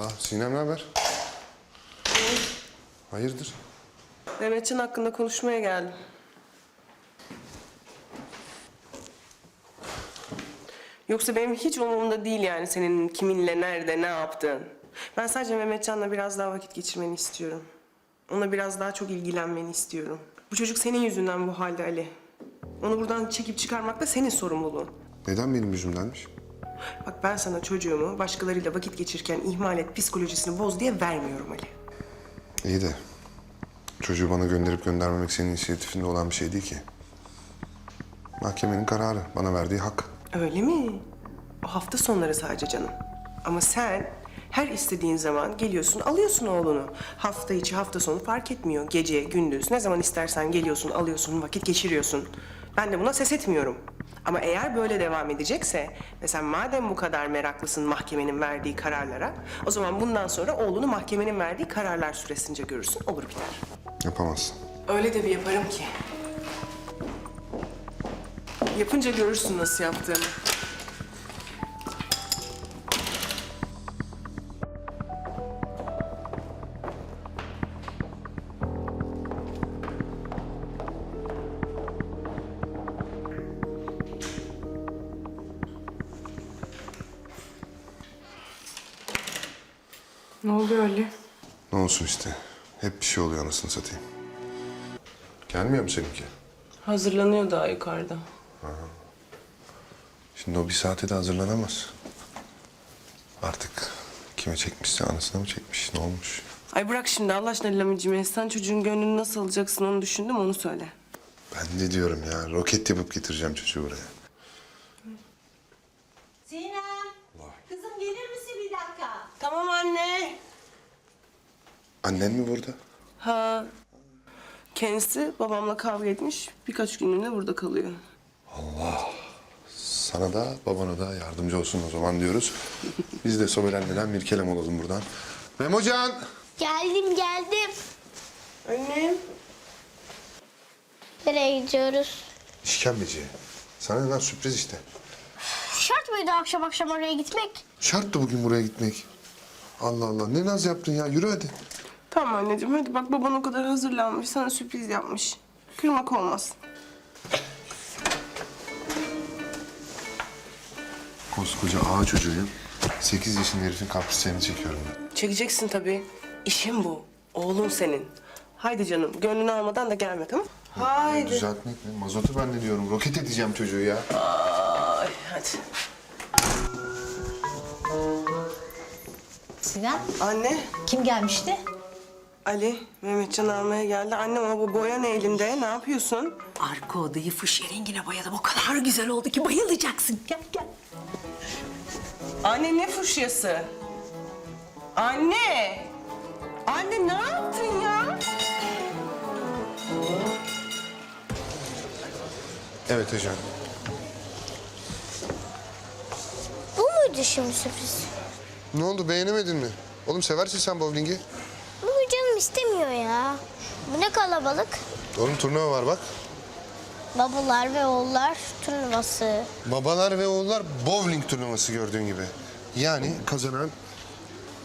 Ah Sinem ne haber? Hayırdır? Mehmetcan hakkında konuşmaya geldim. Yoksa benim hiç umurumda değil yani senin kiminle, nerede, ne yaptığın. Ben sadece Mehmetcan'la biraz daha vakit geçirmeni istiyorum. Ona biraz daha çok ilgilenmeni istiyorum. Bu çocuk senin yüzünden bu halde Ali. Onu buradan çekip çıkarmak da senin sorumluluğun. Neden benim yüzümdenmiş? Bak ben sana çocuğumu başkalarıyla vakit geçirirken ihmal et, psikolojisini boz diye vermiyorum Ali. İyi de çocuğu bana gönderip göndermemek senin inisiyatifinde olan bir şey değil ki. Mahkemenin kararı, bana verdiği hak. Öyle mi? O hafta sonları sadece canım. Ama sen her istediğin zaman geliyorsun, alıyorsun oğlunu. Hafta içi, hafta sonu fark etmiyor. Gece, gündüz, ne zaman istersen geliyorsun, alıyorsun, vakit geçiriyorsun. Ben de buna ses etmiyorum. Ama eğer böyle devam edecekse ve sen madem bu kadar meraklısın mahkemenin verdiği kararlara, o zaman bundan sonra oğlunu mahkemenin verdiği kararlar süresince görürsün, olur biter. Yapamazsın. Öyle de bir yaparım ki. Yapınca görürsün nasıl yaptığımı. Ne oluyor Ali? Ne olsun işte. Hep bir şey oluyor anasını satayım. Gelmiyor mu seninki? Hazırlanıyor daha yukarıda. Şimdi o bir saate de hazırlanamaz. Artık kime çekmişse anasına mı çekmiş, ne olmuş? Ay bırak şimdi Allah aşkına Lamicim. Sen çocuğun gönlünü nasıl alacaksın onu düşündüm onu söyle. Ben de diyorum ya, roket yapıp getireceğim çocuğu buraya. Sinem. Kızım gelir misin bir dakika? Tamam anne. Annen mi burada? Ha. Kendisi babamla kavga etmiş. Birkaç günlüğüne burada kalıyor. Sana da babana da yardımcı olsun o zaman diyoruz. Biz de sobelenmeden bir kelam olalım buradan. Memocan! Geldim geldim. Annem. Nereye gidiyoruz? İşkembeci. Sana ne lan sürpriz işte. Şart mıydı akşam akşam oraya gitmek? Şarttı bugün buraya gitmek. Allah Allah ne naz yaptın ya yürü hadi. Tamam anneciğim hadi bak baban o kadar hazırlanmış. Sana sürpriz yapmış. Kırmak olmaz. Koskoca ağa çocuğuyum. Sekiz yaşında herifin kaprislerini çekiyorum ben. Çekeceksin tabii. İşin bu. Oğlun senin. Haydi canım gönlünü almadan da gelme tamam Haydi. Düzeltmek mi? Mazotu ben de diyorum. Roket edeceğim çocuğu ya. Ay hadi. Sinem. Anne. Kim gelmişti? Ali, Mehmetcan almaya geldi. Annem ama bu boya ne elinde? Ne yapıyorsun? Arka odayı fuşya rengine boyadım. O kadar güzel oldu ki bayılacaksın. Gel gel. Anne ne fuşyası? Anne! Anne ne yaptın ya? Evet Ecan. Bu muydu şimdi sürpriz? Ne oldu beğenemedin mi? Oğlum seversin sen bowling'i. Bugün canım istemiyor ya. Bu ne kalabalık? Oğlum turnuva var bak. Babalar ve oğullar turnuvası. Babalar ve oğullar bowling turnuvası gördüğün gibi. Yani kazanan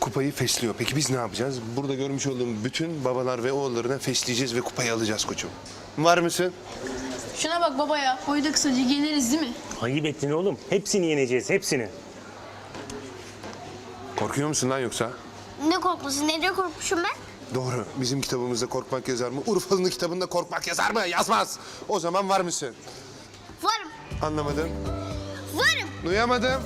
kupayı fesliyor. Peki biz ne yapacağız? Burada görmüş olduğum bütün babalar ve oğullarına fesleyeceğiz ve kupayı alacağız koçum. Var mısın? Şuna bak baba ya. Boyu da kısaca yeneriz değil mi? Ayıp ettin oğlum. Hepsini yeneceğiz, hepsini. Korkuyor musun lan yoksa? Ne korkması? Neden korkmuşum ben? Doğru. Bizim kitabımızda korkmak yazar mı? Urfalı'nın kitabında korkmak yazar mı? Yazmaz. O zaman var mısın? Varım. Anlamadım. Varım. Duyamadım.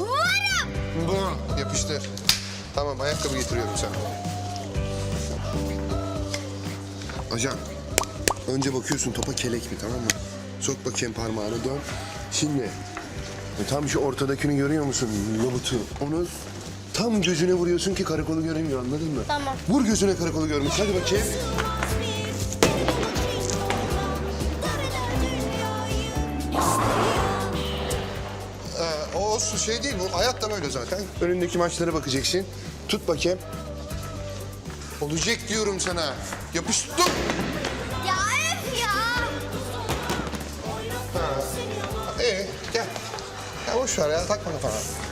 Varım. Bu. Yapıştır. Tamam ayakkabı getiriyorum sana. Ajan. Önce bakıyorsun topa kelek mi tamam mı? Sok bakayım parmağını dön. Şimdi e, tam şu ortadakini görüyor musun? Lobutu. Onu tam gözüne vuruyorsun ki karakolu göremiyor anladın mı? Tamam. Vur gözüne karakolu görmüş. Hadi bakayım. Ee, o olsun şey değil bu. Hayat da böyle zaten. Önündeki maçlara bakacaksın. Tut bakayım. Olacak diyorum sana. Yapış tut. Ya öf ya. Ee, gel. Ya boş ver ya takma kafana.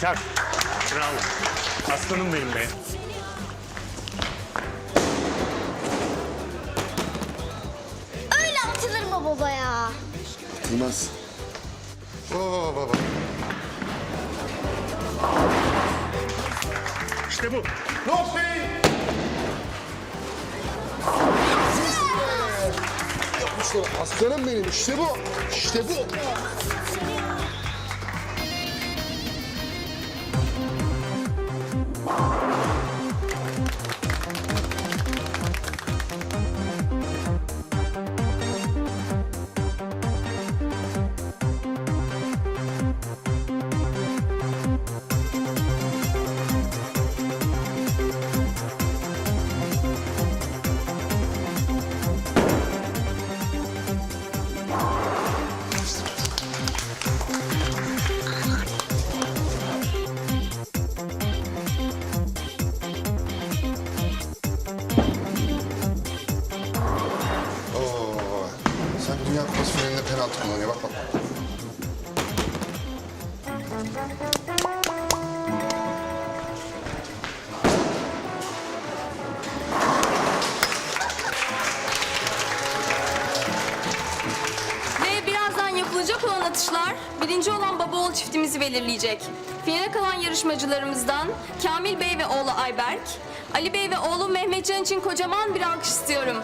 Çak. Bravo. Aslanım benim be. Öyle atılır mı baba ya? Atılmaz. Oo baba. İşte bu. Not be! Yapmışlar. Aslanım benim. İşte bu. İşte bu. Finalinde penaltı kullanıyor. Bak bak. Ve birazdan yapılacak olan atışlar birinci olan baba oğul çiftimizi belirleyecek. Finale kalan yarışmacılarımızdan Kamil Bey ve oğlu Ayberk, Ali Bey ve oğlu Mehmetcan için kocaman bir alkış istiyorum.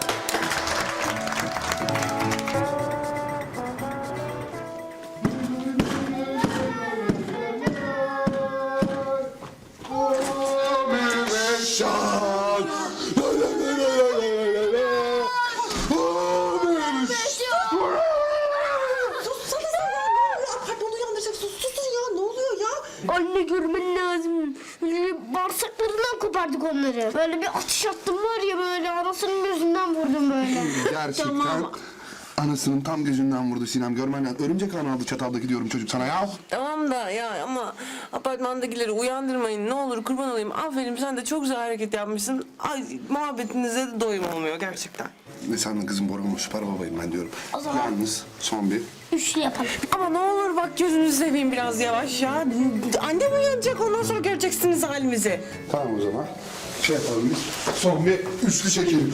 Bağırsaklarından kopardık onları. Böyle bir atış attım var ya böyle anasının gözünden vurdum böyle. Gerçekten anasının tam gözünden vurdu Sinem. Görmen lazım. Örümcek ağını aldı çataldaki diyorum çocuk sana ya. Tamam da ya ama apartmandakileri uyandırmayın ne olur kurban olayım. Aferin sen de çok güzel hareket yapmışsın. Ay muhabbetinize de doyum olmuyor gerçekten. Ve sen de kızım Borgun'un süper babayım ben diyorum. Yalnız son bir. Üçlü yapalım. Ama ne olur bak gözünüzü seveyim biraz yavaş ya. Annem uyanacak ondan sonra göreceksiniz halimizi. Tamam o zaman. Şey yapalım biz. Son bir üçlü çekelim.